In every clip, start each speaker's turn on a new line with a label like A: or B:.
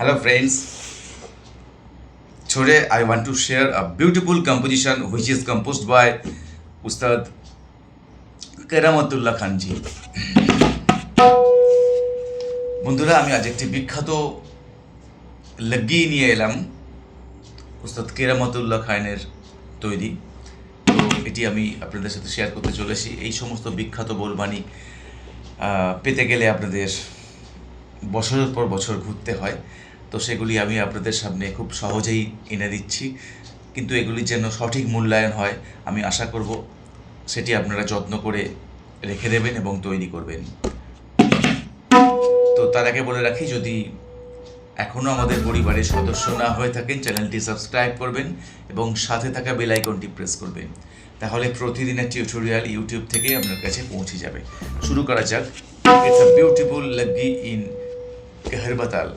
A: Hello, friends. Today, I want to share a beautiful composition which is composed by Ustad কেরামতুল্লাহ Khanji বন্ধুরা, আমি আজ একটি বিখ্যাত লগি নিয়ে এলাম উস্তাদ কেরামতুল্লাহ খানের তৈরি। তো এটি আমি আপনাদের সাথে শেয়ার করতে চলেছি। এই সমস্ত বিখ্যাত বোলবাণী পেতে গেলে আপনাদের বছরের পর বছর ঘুরতে হয়। তো সেগুলি আমি আপনাদের সামনে খুব সহজেই এনে দিচ্ছি। কিন্তু এগুলির যেন সঠিক মূল্যায়ন হয়, আমি আশা করব সেটি আপনারা যত্ন করে রেখে দেবেন এবং তৈরি করবেন। তো তার আগে বলে রাখি, যদি এখনও আমাদের পরিবারের সদস্য না হয়ে থাকেন, চ্যানেলটি সাবস্ক্রাইব করবেন এবং সাথে থাকা বেল আইকনটি প্রেস করবেন। তাহলে প্রতিদিনের টিউটোরিয়াল ইউটিউব থেকে আপনার কাছে পৌঁছে যাবে। শুরু করা যাক। ইটস আ বিউটিফুল লাগি ইন घर बताल।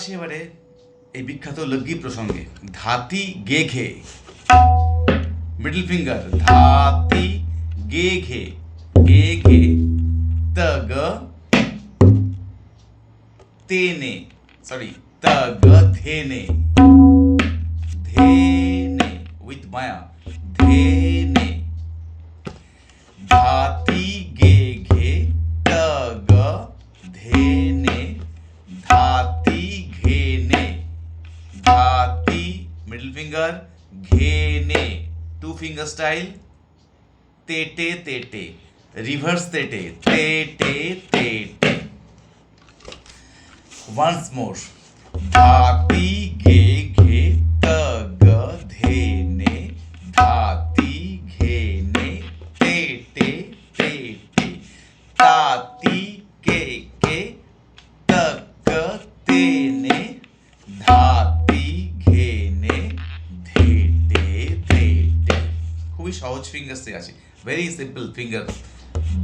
A: আসি এবারে এই বিখ্যাত লগ্গি প্রসঙ্গে ধাতি গে ঘে মিডল ফিঙ্গার ধাতি গে ঘে গে ঘে ত গ তেনে সরি ত গ ধেনে ধেনে मिडिल फिंगर घेने टू फिंगर स्टाइल तेटे तेटे रिवर्स तेटे तेटे तेटे वंस मोर भापी খুবই সহজ ফিঙ্গার্সে আছে ভেরি সিম্পল ফিঙ্গার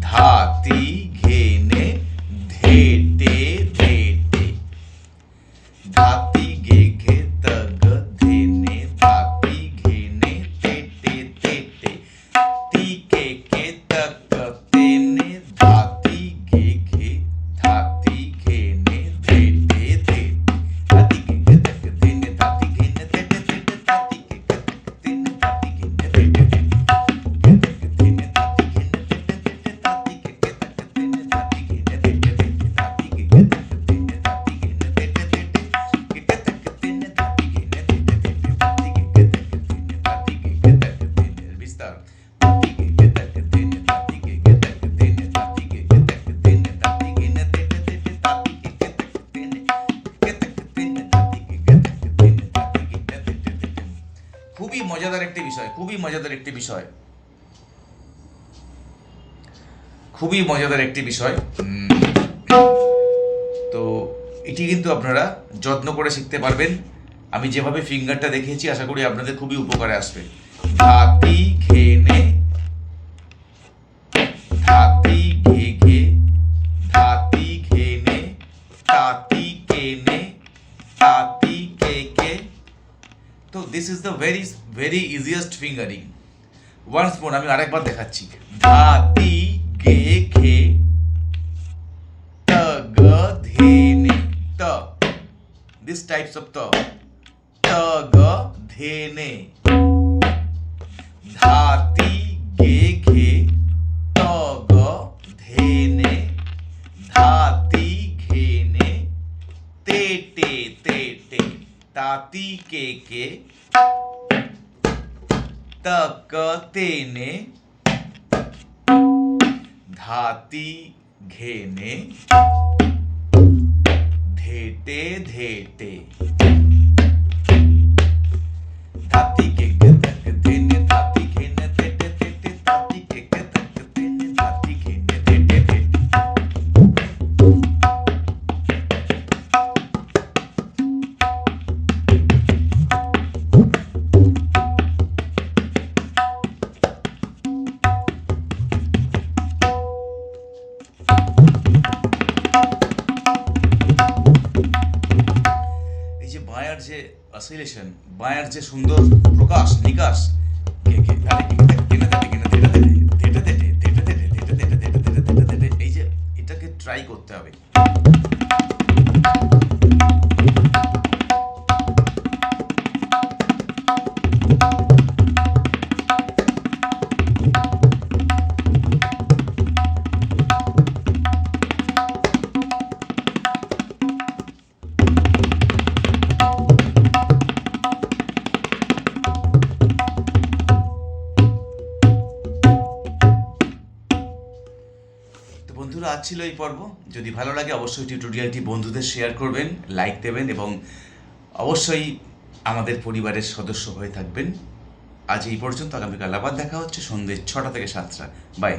A: ধাতি ঘেনে একটি বিষয়, খুবই মজাদার একটি বিষয়। খুবই মজাদার একটি বিষয়। তো এটি কিন্তু আপনারা যত্ন করে শিখতে পারবেন। আমি যেভাবে ফিঙ্গারটা দেখিয়েছি, আশা করি আপনাদের খুবই উপকারে আসবে। ধাতি ঘেনে ধাতি, ঘে ঘে। ধাতি ঘেনে কেনে তাতি কে কে তো this is the very very easiest fingering once more আমি আরেকবার দেখাচ্ছি ধাতি গে ঘে ত গ ধে নে ত দিস টাইপস অফ ত ত গ ধে নে ধাতি গে ঘে ত গ ধে নে ধাতি ঘে নে তে টে তে টে তাতি কে কে तक तेने धाती घेने धेटे धेटे। বায়ার যে অসিলেশন বায়ার যে সুন্দর প্রকাশ নিকাশ এই যে এটাকে ট্রাই করতে হবে বন্ধুরা, আজ ছিল এই পর্ব। যদি ভালো লাগে, অবশ্যই টিউটোরিয়ালটি বন্ধুদের শেয়ার করবেন, লাইক দেবেন এবং অবশ্যই আমাদের পরিবারের সদস্য হয়ে থাকবেন। আজ এই পর্যন্ত। আগামীকাল আবার দেখা হচ্ছে সন্ধ্যে ছটা থেকে সাতটা। বাই।